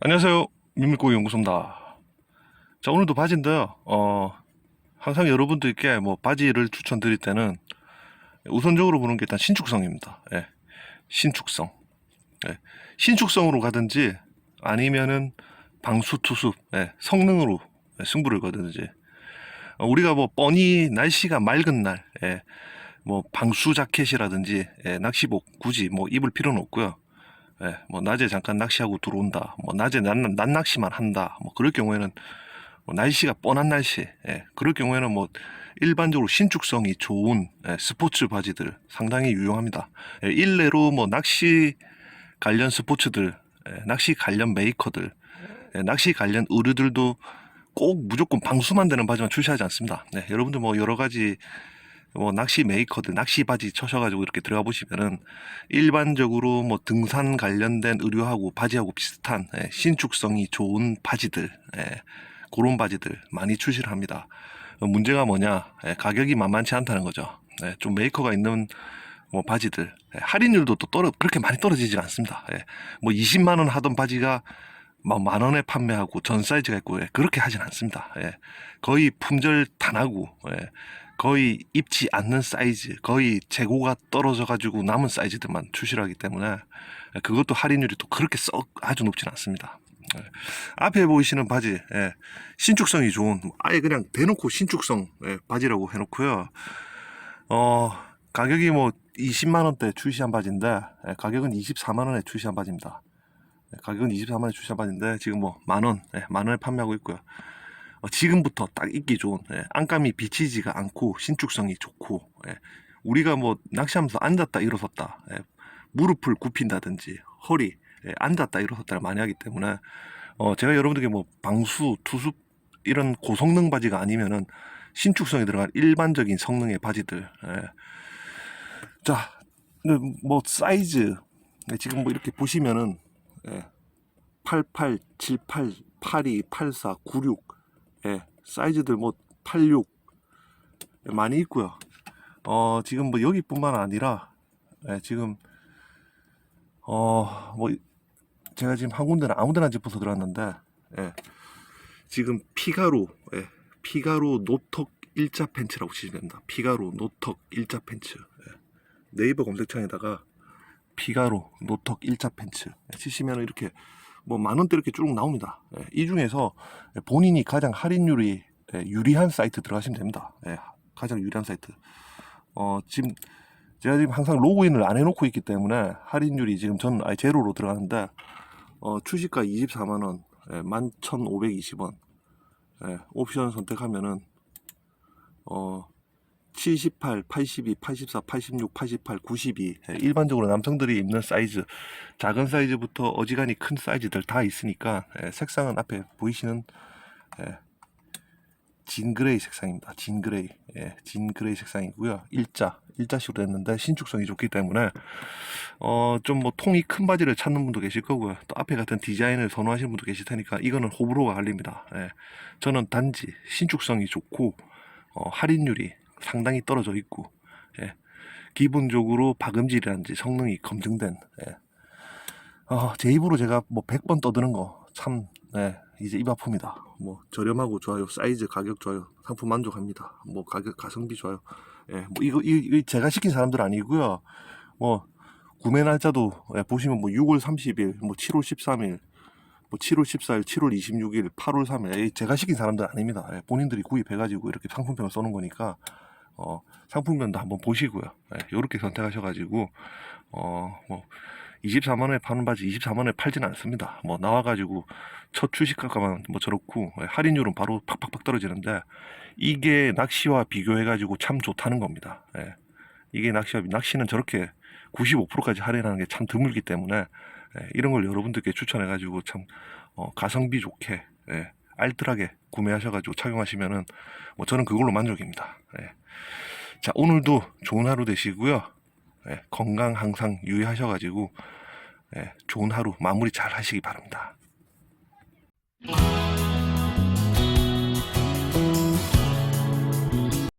안녕하세요. 민밀고기 연구소입니다. 자, 오늘도 바지인데요. 어, 항상 여러분들께 뭐 바지를 추천드릴 때는 우선적으로 보는 게 일단 신축성입니다. 예. 신축성. 예. 신축성으로 가든지 아니면은 방수 투수, 예. 성능으로 예, 승부를 거든지. 어, 우리가 뭐 뻔히 날씨가 맑은 날, 예. 뭐 방수 자켓이라든지 예, 낚시복 굳이 뭐 입을 필요는 없고요. 예, 뭐 낮에 잠깐 낚시하고 들어온다. 뭐 낮에 낮, 낮 낚시만 한다. 뭐 그럴 경우에는 뭐 날씨가 뻔한 날씨. 예, 그럴 경우에는 뭐 일반적으로 신축성이 좋은 예, 스포츠 바지들 상당히 유용합니다. 예, 일례로 뭐 낚시 관련 스포츠들, 예, 낚시 관련 메이커들, 예, 낚시 관련 의류들도 꼭 무조건 방수만 되는 바지만 출시하지 않습니다. 네, 여러분들 뭐 여러 가지 뭐 낚시 메이커들 낚시 바지 쳐셔가지고 이렇게 들어가 보시면은 일반적으로 뭐 등산 관련된 의류하고 바지하고 비슷한 예, 신축성이 좋은 바지들 예, 그런 바지들 많이 출시를 합니다. 어, 문제가 뭐냐 예, 가격이 만만치 않다는 거죠. 예, 좀 메이커가 있는 뭐 바지들 예, 할인율도 또 떨어 그렇게 많이 떨어지지 않습니다. 예, 뭐 20만 원 하던 바지가 뭐만 원에 판매하고 전 사이즈가 있고 예, 그렇게 하진 않습니다. 예, 거의 품절 단하고 예, 거의 입지 않는 사이즈, 거의 재고가 떨어져 가지고 남은 사이즈들만 출시를 하기 때문에 예, 그것도 할인율이 또 그렇게 썩 아주 높진 않습니다. 예, 앞에 보이시는 바지 예, 신축성이 좋은 아예 그냥 대놓고 신축성 예, 바지라고 해놓고요. 어 가격이 뭐 20만 원대 출시한 바지인데 예, 가격은 24만 원에 출시한 바지입니다. 예, 가격은 24만 원에 출시한 바지인데 지금 뭐 만 원, 예, 만 원에 판매하고 있고요. 어, 지금부터 딱 입기 좋은 예, 안감이 비치지가 않고 신축성이 좋고 예, 우리가 뭐 낚시하면서 앉았다 일어섰다 예, 무릎을 굽힌다든지 허리 예, 앉았다 일어섰다를 많이 하기 때문에 어, 제가 여러분들께 뭐 방수 투수 이런 고성능 바지가 아니면은 신축성이 들어간 일반적인 성능의 바지들 예. 자, 뭐 사이즈 네, 지금 뭐 이렇게 보시면은 예, 88, 78, 82, 84, 96 예, 사이즈들 뭐 86 예, 많이 있고요. 어, 지금 뭐 여기뿐만 아니라 예, 지금 어, 뭐 제가 지금 한 군데는 아무데나 짚어서 들어왔는데 예, 지금 피가로 예, 피가로 노턱 일자 팬츠라고 치시면 됩니다. 피가로 노턱 일자 팬츠 예, 네이버 검색창에다가 피가로 노턱 일자 팬츠 예, 치시면 이렇게 뭐 만 원대 이렇게 쭉 나옵니다. 예, 이 중에서 본인이 가장 할인율이 예, 유리한 사이트 들어가시면 됩니다. 예, 가장 유리한 사이트. 어, 지금 제가 지금 항상 로그인을 안 해놓고 있기 때문에 할인율이 지금 저는 아예 제로로 들어가는데 어, 출시가 24만 원, 예, 11,520원. 예, 옵션 선택하면은 어 78, 82, 84, 86, 88, 92 예, 일반적으로 남성들이 입는 사이즈 작은 사이즈부터 어지간히 큰 사이즈들 다 있으니까 예, 색상은 앞에 보이시는 예, 진 그레이 색상입니다. 진 그레이 예, 진 그레이 색상이고요. 일자 일자식으로 됐는데 신축성이 좋기 때문에 어 좀 뭐 통이 큰 바지를 찾는 분도 계실 거고요. 또 앞에 같은 디자인을 선호하시는 분도 계실 테니까 이거는 호불호가 갈립니다. 예, 저는 단지 신축성이 좋고 어, 할인율이 상당히 떨어져 있고 예, 기본적으로 박음질이라든지 성능이 검증된 예. 어, 제 입으로 제가 뭐 100번 떠드는 거참 네, 이제 입 아픕니다. 뭐 저렴하고 좋아요. 사이즈 가격 좋아요. 상품 만족합니다. 뭐 가격 가성비 좋아요. 예, 뭐 이거, 이 이거 제가 시킨 사람들 아니고요. 뭐 구매 날짜도 예, 보시면 뭐 6월 30일, 뭐 7월 13일, 뭐 7월 14일, 7월 26일, 8월 3일 예, 제가 시킨 사람들 아닙니다. 예, 본인들이 구입해가지고 이렇게 상품평을 써놓은 거니까 어, 상품면도 한번 보시고요. 예, 이렇게 선택하셔가지고 어 뭐 24만 원에 파는 바지 24만 원에 팔지는 않습니다. 뭐 나와가지고 첫 출시가만 뭐 저렇고 예, 할인율은 바로 팍팍팍 떨어지는데 이게 낚시와 비교해가지고 참 좋다는 겁니다. 예. 이게 낚시와 낚시는 저렇게 95%까지 할인하는 게 참 드물기 때문에 예, 이런 걸 여러분들께 추천해가지고 참 어, 가성비 좋게 예, 알뜰하게 구매하셔가지고 착용하시면은 뭐 저는 그걸로 만족입니다. 예. 자 오늘도 좋은 하루 되시고요. 예, 건강 항상 유의하셔가지고 예, 좋은 하루 마무리 잘 하시기 바랍니다.